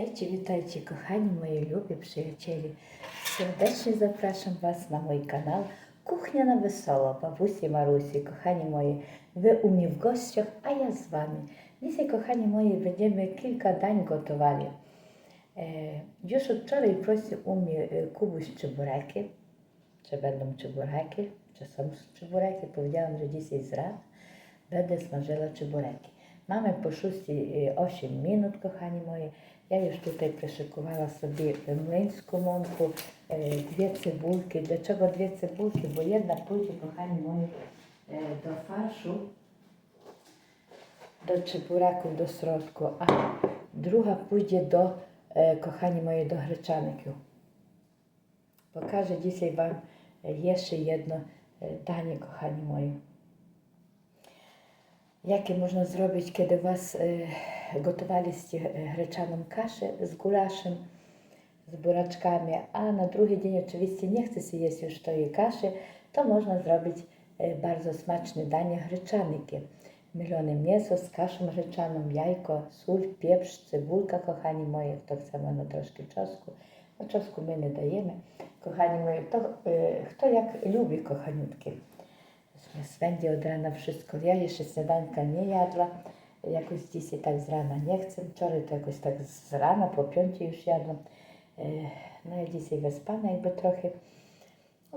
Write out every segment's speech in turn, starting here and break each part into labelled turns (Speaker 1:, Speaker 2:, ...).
Speaker 1: Witajcie, witajcie kochani moi lubie przyjaciele. Serdecznie zapraszam Was na mój kanał Kuchnia na Wesoło, Babusi Marusi. Kochani moi, Wy u mnie w gościach, a ja z Wami. Dzisiaj kochani moi będziemy kilka dań gotowali. E, już od wczoraj prosił u mnie e, Kubuś czeburaki, czy będą czeburaki, czy są czeburaki. Powiedziałam, że dzisiaj z rana będę smażyła czeburaki. Mamy po 6-8 e, minut, kochani moi. Я ж тут пришикувала собі млинську монку, е, дві цибульки. Для чого дві цибульки? Бо я на плиті кохані мої е, до фаршу, до чебуреку, до сродку, а друга піде до е, кохані мої до гречаників. Покажу дійсно вам є ще одне дані, кохані мої. Jakie można zrobić, kiedy u Was gotowaliście gryczaną kaszę z gulaszem, z buraczkami, a na drugi dzień oczywiście nie chce się jeść już tej kaszy, to można zrobić bardzo smaczne danie gryczaniki. Milone mięso z kaszą gryczaną, jajko, sól, pieprz, cebulka, kochani moi, to chcemy na troszkę czosku. No czosku my nie dajemy. Kochani moi, to, kto jak lubi, kochaniutki. Ja swędzi od rana wszystko ja jeszcze śniadanka nie jadła. Jakoś dzisiaj tak z rana nie chcę. Wczoraj to jakoś tak z rana, po piącie już jadłam. E, no i dzisiaj wyspana jakby trochę.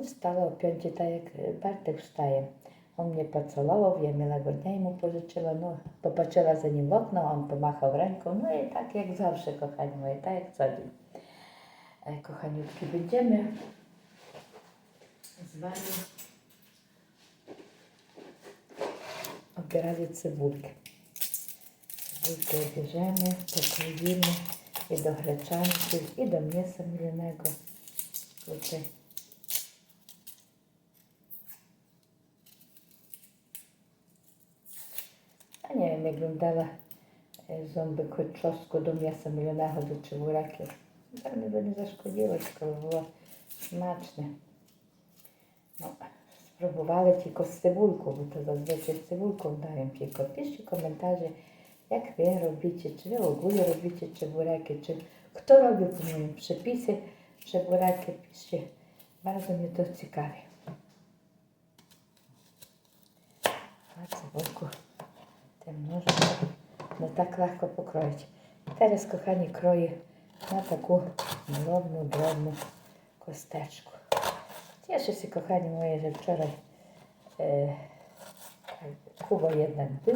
Speaker 1: Wstała o piącie, tak jak Bartek wstaje. On mnie pocałował, ja miłego dnia mu pożyczyła, no popatrzyła za nim w okno, on pomachał ręką, no i tak jak zawsze, kochani moje, tak jak co dzień. E, kochaniutki, będziemy z Wami obierali cebulkę. Cebulkę bierzemy, pokroimy i do chleczanki, i do mięsa mielonego. Tutaj. A nie wiem, jak bym e, ząby czosnku do mięsa mielonego, do cebulaki. Pewnie by nie zaszkodziło, tylko by było smaczne. No. Spróbowałem tylko z cebulką, bo to zazwyczaj z cebulką daję tylko. Piszcie komentarze, jak wy robicie, czy wy ogólnie robicie czeburaki, czy kto robi przepisy czeburaki, piszcie. Bardzo mnie to ciekawi. A cebulku tym nożem no tak lekko pokroić. Teraz kochani kroję na taką drobną, drobną kosteczkę. Ja się kochani moje, że wczoraj e, Kuba jednak był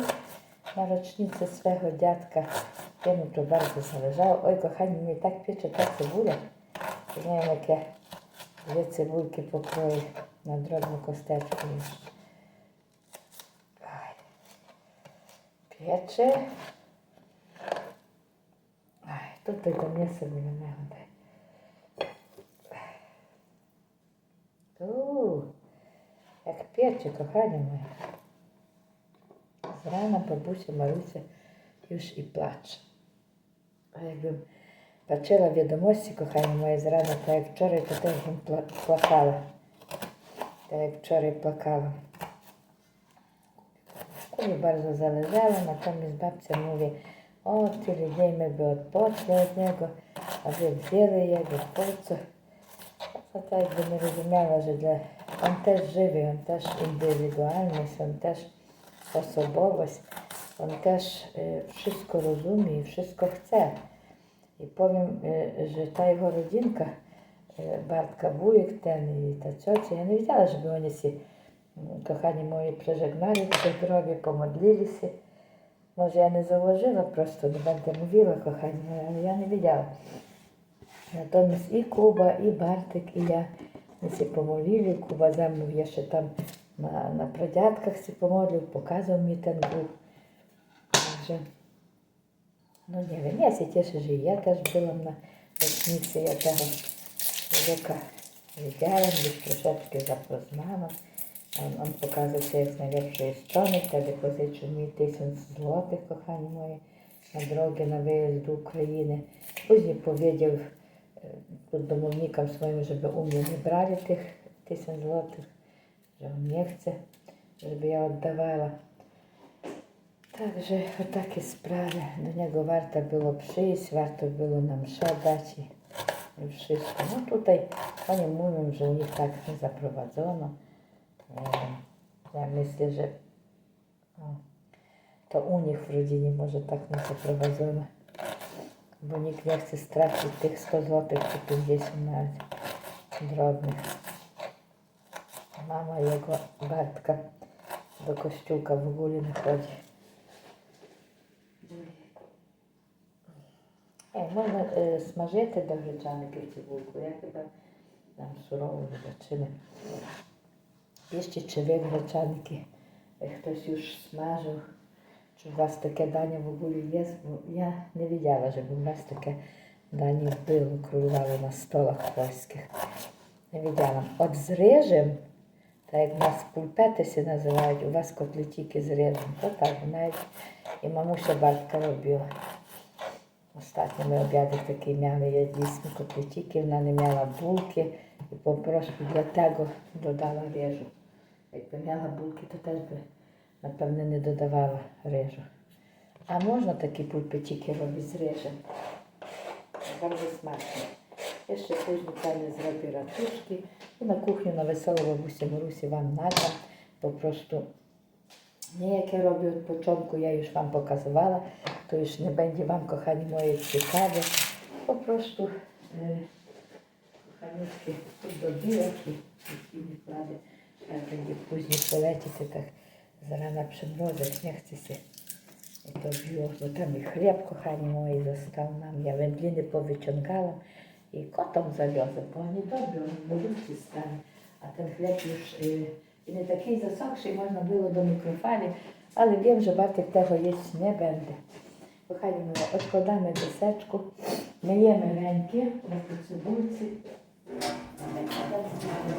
Speaker 1: na rocznicę swego dziadka. Jemu to bardzo zależało. Oj kochani, mnie tak piecze ta cebula. Nie wiem jak dwie cebulki pokroję na drobne kosteczki. Oj. Pieczy. Oj, tutaj do mięsa wyglądają tak. Перче, кохання моє. Зрана бабуся Маруся już і плаче. А якби бачила відомості, кохання моє, зрана, та як вчора, то теж їм плакала. Та як вчора плакала. Кому bardzo zależało, natomiast babcia mówi, o tyle dziejmy by odpoczli od niego, a wy wzięli jego, po co? A ta jakby nie rozumiała, że dla він теж живий, він теж індивідуальність, він теж особовість, він теж е, все розуміє, все хоче. І повім, що е, та його родинка, е, батька Буїк, тен і та цьоця, я не виділа, щоб вони всі, кохані мої, прижигнали до дороги, помодлилися. Може, я не заложила, просто не бенте мовила, кохані мої, але я не виділа. Натомість і Куба, і Бартик, і я всі помоліли, Куба замов я ще там на, на прадядках всі помолив, показував мені там був. Также, ну не виняйся, тіше жив. Я теж була на річниці, я того чоловіка віддяла, від пришетки запрознала. Он, он показує це як з сторони, тебе позичу мій тисяч злотих, кохані мої, на дороги на виїзд до України. Пізні повідів E, domownikom swoim, żeby u mnie nie brali tych tysiąc złotych, że on nie chce, żeby ja oddawała. Także o takie sprawy. Do niego warto było przyjść, warto było nam szadać i, i wszystko. No tutaj oni mówią, że u nich tak nie zaprowadzono. Ja myślę, że to u nich w rodzinie może tak nie zaprowadzono. Бо ні князь сестра і тих 100 злотих купив здесь у нас дробних. Мама його батька до костюка в гулі не ходить. Е, можна е, смажити до гречаники цибулку. Я хіба нам сурово не Є ще ви гречаники. Е, хтось уж смажив. Чи у вас таке Даня в обулі є, бо я не віддяла, щоб у вас таке Дані вбило, крулювали на столах польських. Не віддяла. От з рижем, та як в нас пульпетиси називають, у вас котлі тільки з рижем. То так, навіть і мамуся батька робила. останніми ми обіди такі м'яли, я дійсно котлетіки, вона не м'яла булки і попрошу для того додала режу. Якби м'яла булки, то теж би напевне, не додавала рижу. А можна такі пульпичики робити з рижем? Завжди смачно. Я ще кожну певне зроблю ратушки і на кухню на веселу бабусі Марусі вам надам. Попросту ніяке роблю від початку, я ж вам показувала, то ж не бенді вам, кохані мої, цікаві. Попросту просто е, коханюшки тут які не кладе, певні кузні полетіти так. Зарана przywodzę, nie chcę się i to wziął, bo tam i chleb, kochani moi, został nam. Ja wędliny powyciągałam i kotom zawiozę, bo oni dobią, lodówki stali. A ten chleb już y, nie taki zasokszy można było do mikrofali, ale wiem, że Bartek tego jeść nie będę. Kochani moi, odkładamy deseczku, myjemy ręki, po cebulcy.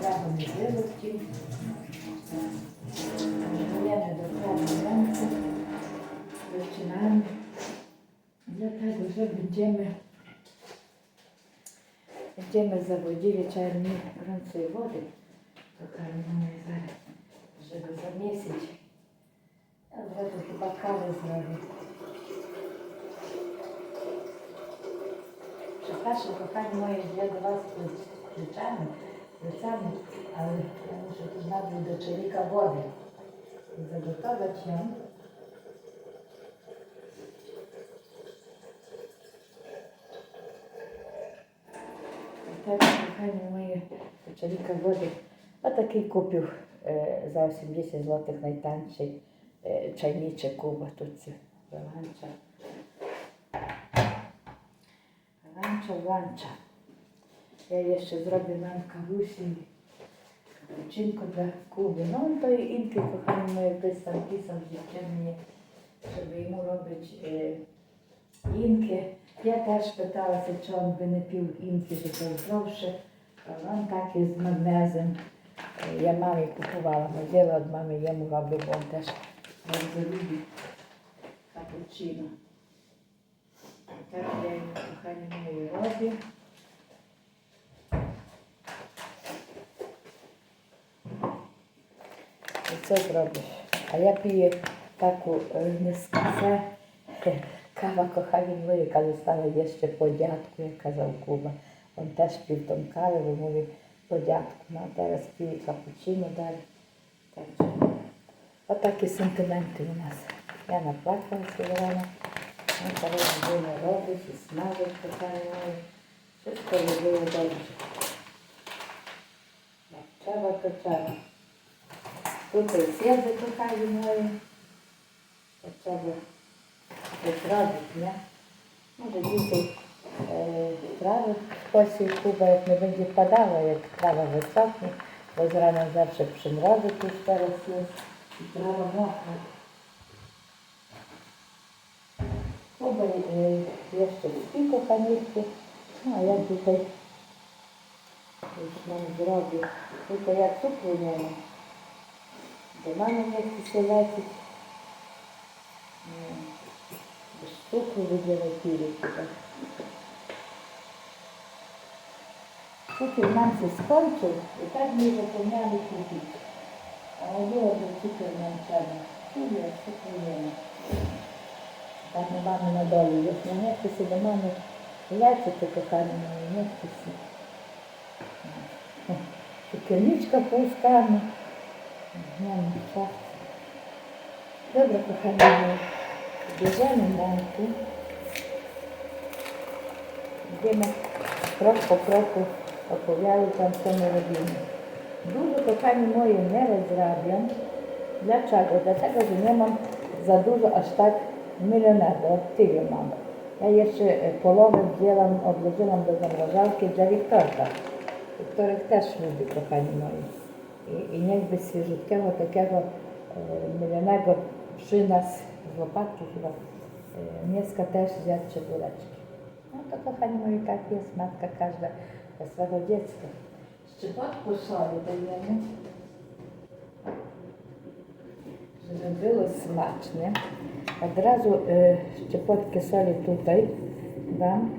Speaker 1: Teraz nie wyrzucimy. Dajemy do prawej ręki. Zaczynamy. Dlatego, że będziemy będziemy zawodzili czarni gorącej wody. To kamienuje zaraz, żeby zamiesić. Ja zaraz chyba kawę zrobię. Przepraszam, kochani moje, ja do Was wracamy. wracamy. ale ja muszę tu nadać do czernika wody i zagotować ją. I tak, kochani moje, czernika wody. A taki kupił e, za 80 zł najtańszy e, czajniczek Kuba, tu się wyłącza. Wyłącza, Ja jeszcze zrobię nam kawusi. Вчинку для Куби. Ну, он то і інки типу, кохані моє писав, писав життя мені, щоб йому робить е, інки. Я теж питалася, чому би не пів інки життя довше. Він так і з магнезом. Е, я мамі купувала, ходила від мами, я могла би він теж дуже любить капучино. Так я йому кохані мої робить. це зробиш. А я п'ю таку е, низкасе. Кава кохані мої, каже, стане є ще подятку, як казав Куба. Він теж пів там кави, ви мові подятку. Ну, а зараз пів капучино далі. Так що, отакі сентименти у нас. Я наплакалася Ірина. Ну, коли людина робить і смажить кохані мої. Все, що добре. Як треба, то Tutaj siedzę, tutaj moje. To trzeba to zrobić, nie? Może dzisiaj e, trawę spłaci kuba, jak nie będzie padało jak trawa wysoknie, bo z rana zawsze przymrozy tu teraz jest i trawa mokra. Kuba e, jeszcze śpi, kochanie, no a ja tutaj już mam zrobię. tutaj ja cukru nie mam. Дома на місці летить. Штуку виділи тілі туди. Поки в нам це скончив, і так ми заповняли кубік. А було до цукер навчання. Тілі, я все приємно. Так на мене надолу. Як на нехтися до мене летить, то кохання на нехтися. Кирничка повстане. mąka. Dobra, kochani, bierzemy mąki. idziemy, krok po kroku opowiadać Wam, co my robimy. Dużo, kochani, moje nerę zrobią. Dlaczego? Dlatego, że nie mam za dużo aż tak milionada, tyle mam. Ja jeszcze e, połowę wzięłam, odłożyłam do zamrażarki dla Wiktorka. których też lubię, kochani moi. i niechby świeżutkiego takiego mielonego przy nas z łopatki chyba mięska też zjadł cebuleczki. No to kochani moi, tak jest matka każda dla swego dziecka. Szczypotku soli dajemy, żeby było smaczne. Od razu y, szczypotkę soli tutaj dam,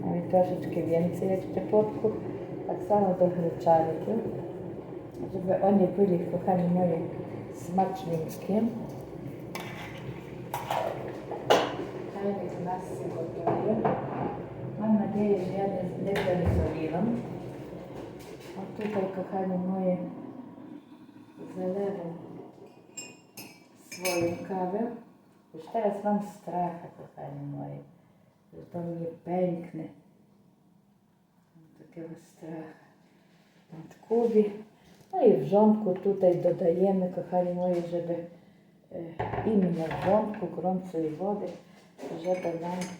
Speaker 1: no i troszeczkę więcej jak szczypotków, tak samo do gryczarki. Żeby oni byli kochani moje smacznym mięskiem. Fajnie z nas się gotuje. Mam nadzieję, że ja nie zrobiłam. A tutaj kochani moje zalewam swoją kawę. Już teraz mam stracha, kochani moje. Że to mnie pęknie. Mam takiego stracha. Mam tkubie. А і в жонку тут й додаємо, кохані мої, щоб е, іменно в жонку кромцевої води вже додаємо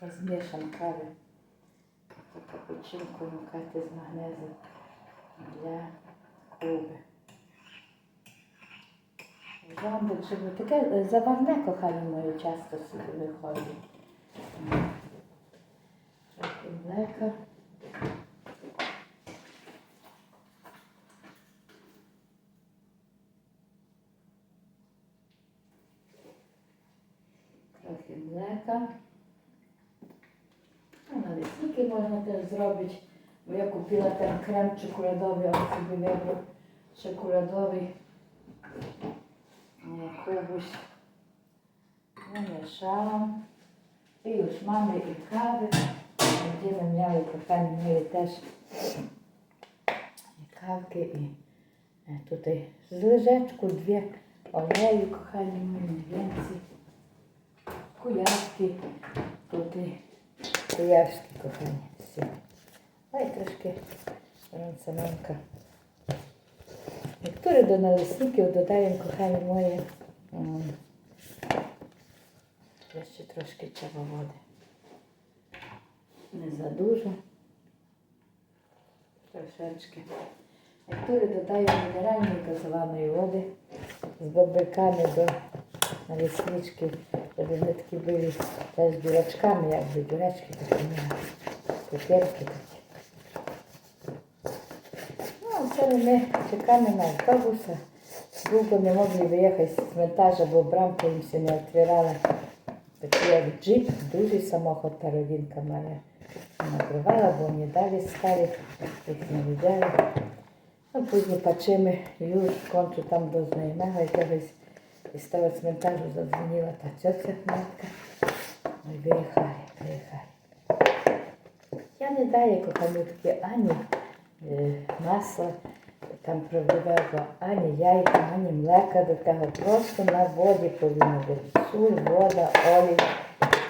Speaker 1: розмішан кави. Така печінку мукати з магнезом для куби. Жандик живе. Таке е, забавне кохані мої часто собі виходить. Трохи tak? A naleśniki można też zrobić, bo ja kupiłam ten krem czekoladowy, on sobie wybrał czekoladowy. Nie, kubuś. Wymieszałam. I już mamy i kawy. Będziemy miały, kochani, mieli też kawkę i e, tutaj z leżeczku dwie oleju, kochani, mniej więcej. кулявки, тут і кулявські кохані. Все. Ай трошки ранцеманка. Вікторі до налисників додаємо кохані моє. Ще трошки треба води. Не задуже. Трошечки. Вікторі додаємо мінеральної газованої води з бобиками до... Навіснички, щоб вони такі були з дурачками, як би дурачки такі цукерки такі. Ну, вчора ну, ми чекали на автобуса. Довго не могли виїхати з вантажа, бо брамка їм ще не відкривала. Такий як джип, дуже самоход та родинка моя. Накривала, бо мені далі старі, їх не віддали. Ну, пізно пачеми, юж, кончу там до знайомого якогось із того цментару задзвонила та цьоця матка. Ой, виїхали, виїхали. Я даю кам'ятки Ані е, масло, там пробивала Ані, яйка, Ані, млека до того. Просто на воді повинно бути. Соль, вода, олій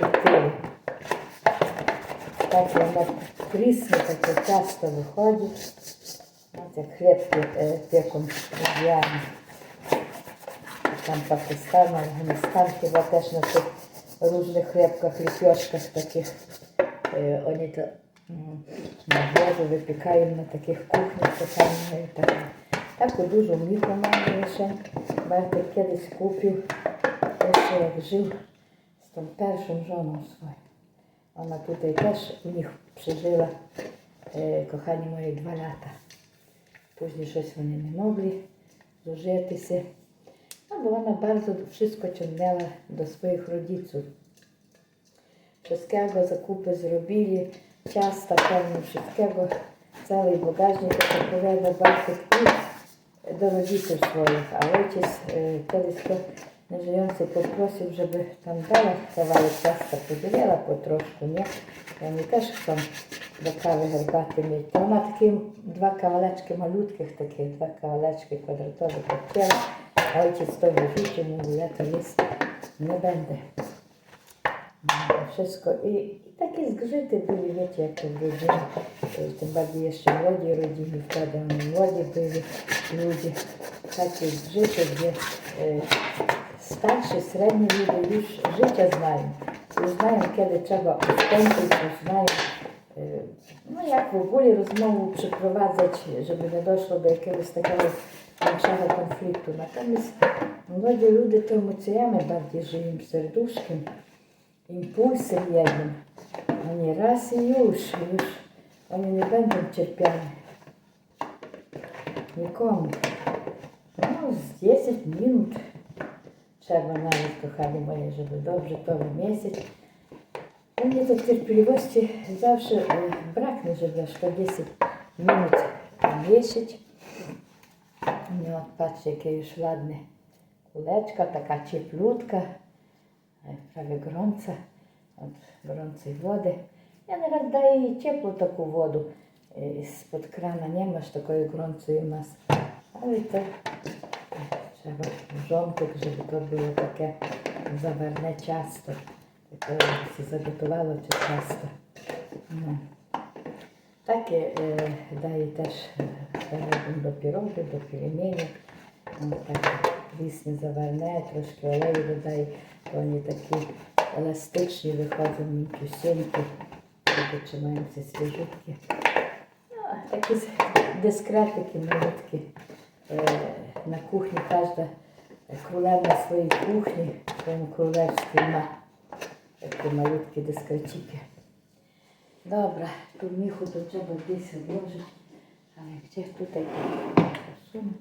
Speaker 1: і тиль. Так воно прісне, таке часто виходить. Ось як хлеб пеком з там Пакистан, Афганістан, хіба теж на цих ружних хлібках, ліпьошках таких. Е, вони то на воду випікають на таких кухнях питання. Е, так, так дуже вміло на мене лише. Бачите, кудись купив, що як жив з тим першим жоном своїм. Вона тут теж у них прижила е, кохані мої два літа. Пізніше щось вони не могли зужитися bo ona bardzo wszystko ciągnęła do swoich rodziców. Wszystkiego zakupy zrobili, ciasta pełno wszystkiego, cały bagażnik, jak opowiada Bartek, i do rodziców swoich, a ojciec kiedyś to żyjący poprosił, żeby tam dała kawałek ciasta, podzieliła po troszkę, nie? Ja mi też chcą do kawy herbaty mieć. To ma takie dwa kawaleczki malutkie, takie dwa kawaleczki kwadratowe, podpięła. słuchajcie, co mówicie, mówił, ja to jest, nie będę. wszystko I, i takie zgrzyty byli, wiecie, jak to wiedzieli, tym bardziej jeszcze młodzi rodziny, wtedy oni młodzi byli ludzie, takie zgrzyty, gdzie starsze, starszy, średni ludzie już życie znają, już znają, kiedy trzeba odstąpić, już znają, e, no jak w ogóle rozmowę przeprowadzać, żeby nie doszło do jakiegoś takiego нашого конфлікту. Натомість молоді люди то емоціями бардіжі їм сердушки, імпульси є їм. Вони раз і юж, юж. Вони не будуть терпяни. Нікому. Ну, з 10 минут. Шарма навіть кохані мої живе добре, то місяць. Мені тут терпеливості завжди е, брак не живе, що 10 минут вішить. nie patrzcie, jakie już ładne kuleczka, taka cieplutka, prawie gorąca, od gorącej wody. Ja nawet daję jej ciepło taką wodę spod krana, nie masz takiej gorącej mas. Ale to trzeba wrzątek, żeby to było takie zawarne ciasto. To się zagotowało czy ciasto. No. Так і е, теж завернемо е, до пірогів, до пельменів. Так вісні заверне, трошки олею додай, то вони такі еластичні, виходять мінтюсінькі. Починаємося свіжутки. Ну, такі дискретики, малютки. Е, на кухні кожна королевна своїй кухні, в своєму королевській на такі малюткі дискретики. Dobra, tu Michu to trzeba gdzieś odłożyć, ale gdzie tutaj posunę.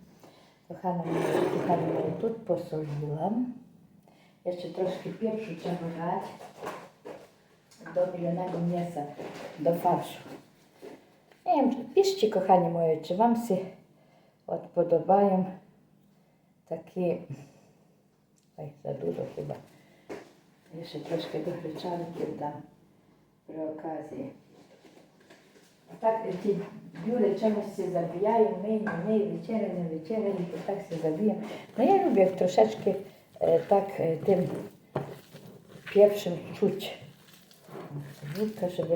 Speaker 1: Kochana, kochana, tu posoliłam. Jeszcze troszkę pieprzu trzeba dać do milonego mięsa, do farszu. Nie wiem, piszcie kochani moje, czy Wam się odpodobają takie... Oj, za dużo chyba. Jeszcze troszkę do ryczanki dam. при оказі. Так ті люди чимось заб'яють, ми, ми, вечеря, не вечеря, і так все заб'ємо. Ну я люблю як трошечки е, так е, тим першим чуть. Цибулька, ну, щоб...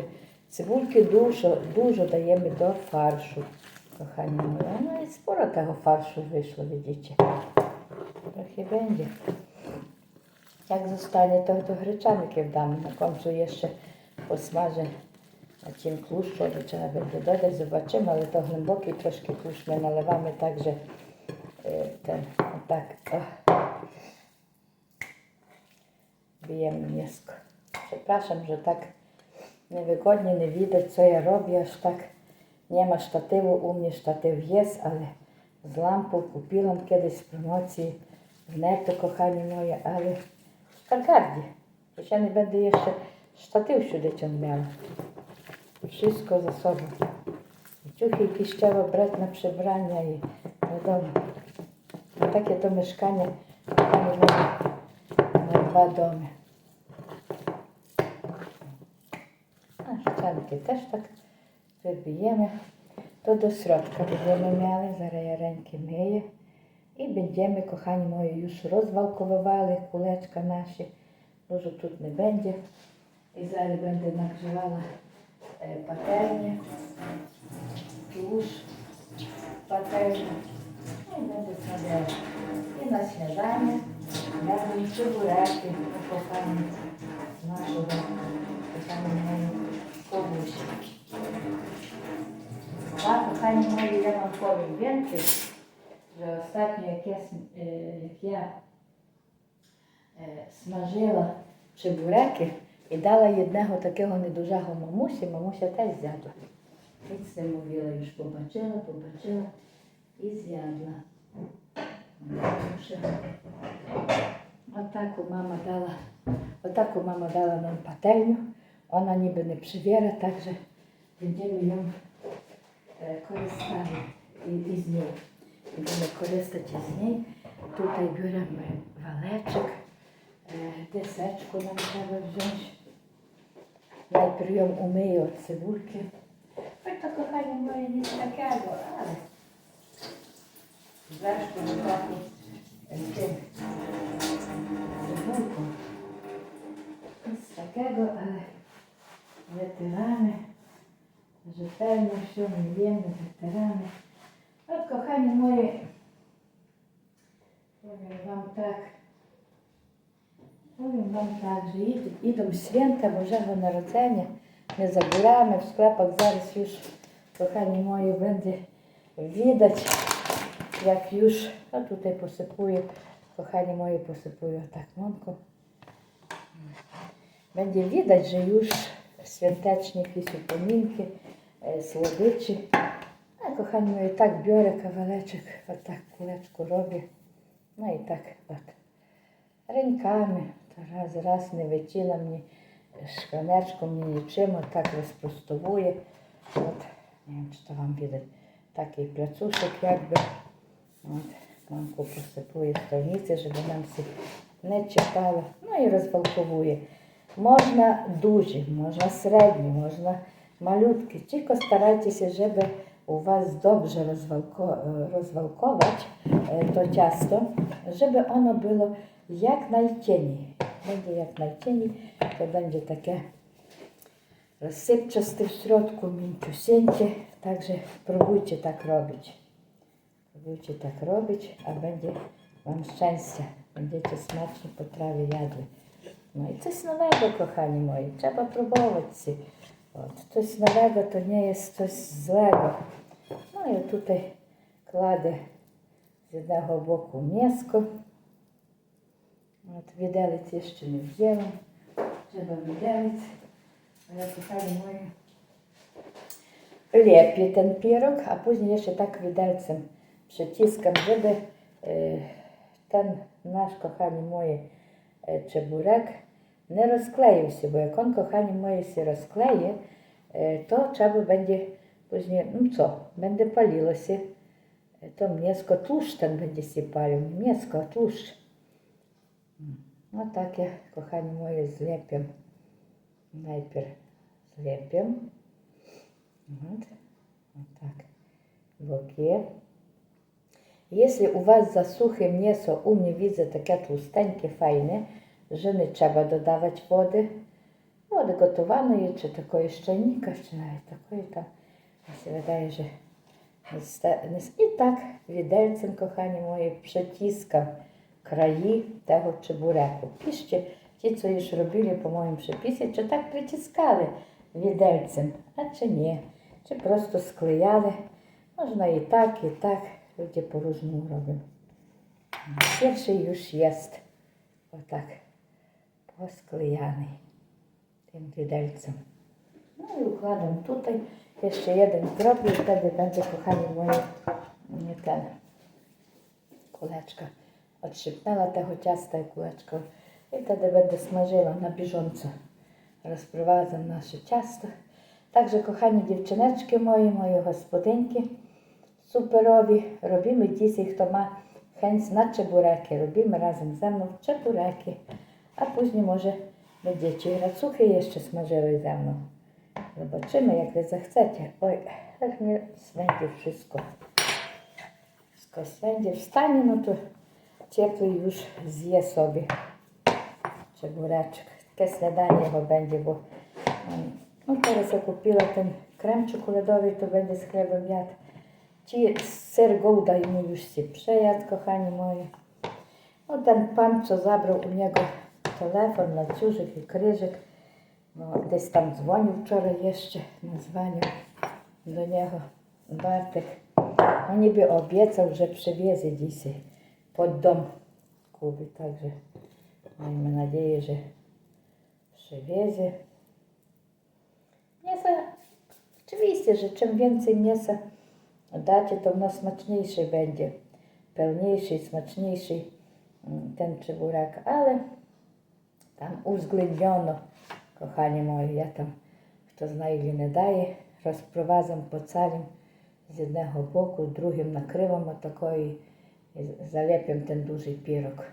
Speaker 1: Цибульки дуже дуже дає мені до фаршу. Кохання моє. Ну і спора того фаршу вийшло, видіть. Трохи бенді. Як зостане, то, то гречаники вдам, на концу є ще посмаже. А чим клуш буде, треба буде додати, Зобачимо, але то глибокий трошки клуш ми наливаємо так же. Те, отак. Б'ємо м'яско. Przepraszam, że tak niewygodnie, nie widać co ja robię, aż tak nie ma sztatywu, u mnie sztatyw jest, ale z lampą kupiłam kiedyś z promocji w netto, kochani moje, ale w sztagardzie. Przecież ja nie będę jeszcze Штатив сюди тягнемо. Шістко за собою. Тюхи і піщава брати на прибрання і додому. А так я то мешкання на два доми. А штанки теж так приб'ємо. То до сродка будемо м'яли, зараз яреньки миє. І бендємо, кохані мої, юшу розвалковували, кулечка наші. Дуже тут не бенді. Ізраїль będę nagrzewała patelnię, tłuszcz, patelnię i będę smażyła. I na śniadanie jadłem cebulaki po kochaniu naszego kochani mojej kobusi. A kochani moi, ja wam powiem więcej, że ostatnio jak ja, jak ja smażyła cebulaki, і дала одного такого недужого мамусі, мамуся та й зядла. Від симовіла ж побачила, побачила і з'ядла. Отаку мама дала, отаку мама дала нам пательню, вона ніби не привіра, так же будемо користати із неї. І будемо користати з неї. Тут беремо валечик, е, десечку нам треба взяти. Я прийом умию от цибульки. Хоч то кохання моє не таке, але зрештою додати цибульку. Ось такого е, ветерани, житель що ми є, ветерани. От кохання моє, я вам так. Повім вам так же, ідемо свята Божого народження, не забуляємо, в склепах зараз юж, кохані мої, буде відати, як юж, а тут я посипую, кохані мої посипую так монку. Буде відати, що юж святечні якісь упомінки, е, слодичі. А кохані мої, так бьоре кавалечик, отак кулечку робить. Ну і так от. Ринками раз, раз не витіла мені шканечком, мені нічим, так розпростовує. От, не знаю, чи то вам віде такий пляцушок, якби. От, мамку посипує страниці, щоб вона всі не читала. Ну і розбалковує. Можна дуже, можна середні, можна малютки. Тільки старайтеся, щоб у вас добре розвалко, е, розвалковувати е, то тісто, щоб воно було як найтені. Буде як найтені, це буде таке розсипчасте в сродку, мінчусінче, так же пробуйте так робити. Пробуйте так робити, а буде вам щастя. Будете смачно по траві ядли. Ну і щось нове, кохані мої, треба пробувати. От, Щось нове, то не є щось злого. Ну і тут кладе з одного боку м'яско. От віделець я ще не взяла. Треба віделець. moje, lepiej ten pierog, a później jeszcze tak widelcem przyciskam, żeby y, ten nasz, kochani moje, y, czeburek nie rozkleił się, bo jak on, kochani moje się rozkleje, y, to trzeba będzie później, no co, będzie paliło się, to mięsko tłuszcz ten będzie się palił, mięsko tłuszcz. No tak ja, kochani moje, zlepiam. Najpierw zlepiam. Вот. Mhm. No tak, так. Jeśli u was za за mięso, u mnie widzę takie tłusteńkie, fajne, że nie trzeba dodawać wody. Wody gotowanej, czy takoje szczelnika, czy nawet takoje tam. Mi się wydaje, że i tak widelcem, kochani moje, przeciskam. краї того чебуреку. Піще ті, що її робили, по-моєму, ще після, чи так притискали відельцем, а чи ні, чи просто склеяли. Можна і так, і так. Люди по-різному роблять. Перший юж єст. Отак. Посклеяний тим відельцем. Ну і укладемо тут. Є ще один крок, і тоді буде кохані мої колечка. Отшептала того тяста і кулечко і досмажила на біжонцю. Розпровадила наше тісто. Також, кохані дівчинечки мої, мої господинки суперові, робимо дійсно, хто має хенс на чебуреки, робимо разом зі мною чебуреки, а пізні, може, ми дівчі грацухи ще смажили зі мною. Побачимо, як ви захочете. Ой, так мені свинтів, все. Скосвендів встанемо тут. ciepły już zje sobie czegóraczek. Takie śniadanie go będzie, bo no teraz ja kupiła ten krem czekoladowy, to będzie z chlebem jadł. Ci ser Gouda i mu już się przejadł, kochani moi. No ten pan, co zabrał u niego telefon, łańcuszek i kryżyk, no gdzieś tam dzwonił wczoraj jeszcze, nazwaniu do niego Bartek. On no, niby obiecał, że przywiezie dzisiaj. под дом купить также. Мы надеюсь же привезе. М'ясо, Oczywiście, że czym więcej mięsa dacie, to ono smaczniejszy będzie, pełniejszy, smaczniejszy ten czeburak, ale tam uwzględniono, kochani moi, ja tam, kto zna ile nie daje, rozprowadzam po całym z jednego boku, drugim nakrywam o takoj zalepiam ten duży pierog.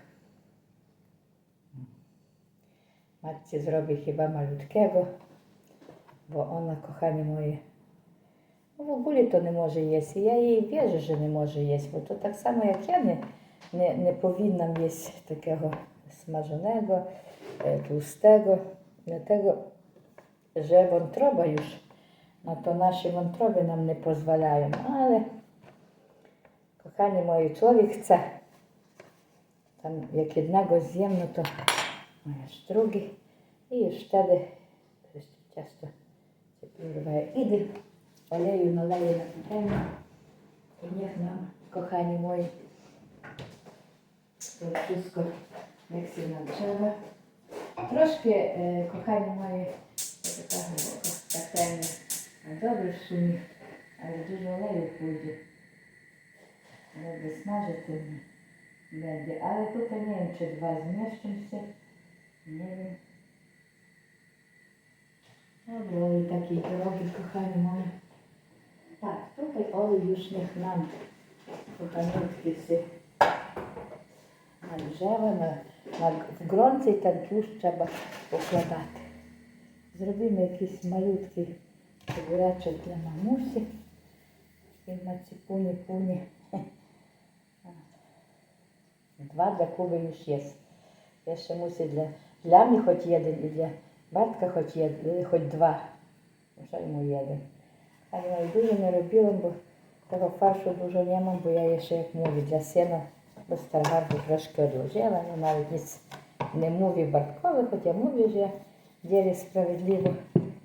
Speaker 1: Matce zrobię chyba malutkiego, bo ona, kochanie moje, no w ogóle to nie może jeść. I ja jej wierzę, że nie może jeść, bo to tak samo jak ja nie, nie, nie powinnam jeść takiego smażonego, e, tłustego, dlatego, że wątroba już, no to nasze wątroby nam nie pozwalają, ale Kochani moi, człowiek chce. Tam jak jednego zjem, no to masz drugi. I już wtedy przecież ciasto się przyrywaje. Idę, oleju naleję na patelnię. I niech nam, kochani moi, to wszystko niech się nagrzewa. Troszkę, e, kochani moi, to tak, tak, tak, dobry szumi, ale dużo oleju pójdzie не виснажити меди. Але тут не знаю, чи два зміщимося. Не Добре, і такі пироги, кохані мої. Так, трупи олеюшних нам Купанівські всі. Анжела на, на гронці танцюж треба покладати. Зробимо якісь малютки фігуречок для мамусі. І на ці пуні-пуні. Два для Куби ж є. Я ще мусить для лямі хоч один і для батька хоч є, е, хоч два. Вже ну, йому єдин. А я дуже не робила, бо того фаршу дуже нема, бо я ще, як мові, для сина до старгарду трошки одложила, ну навіть ніц не мові хоч я мові вже ділі справедливо.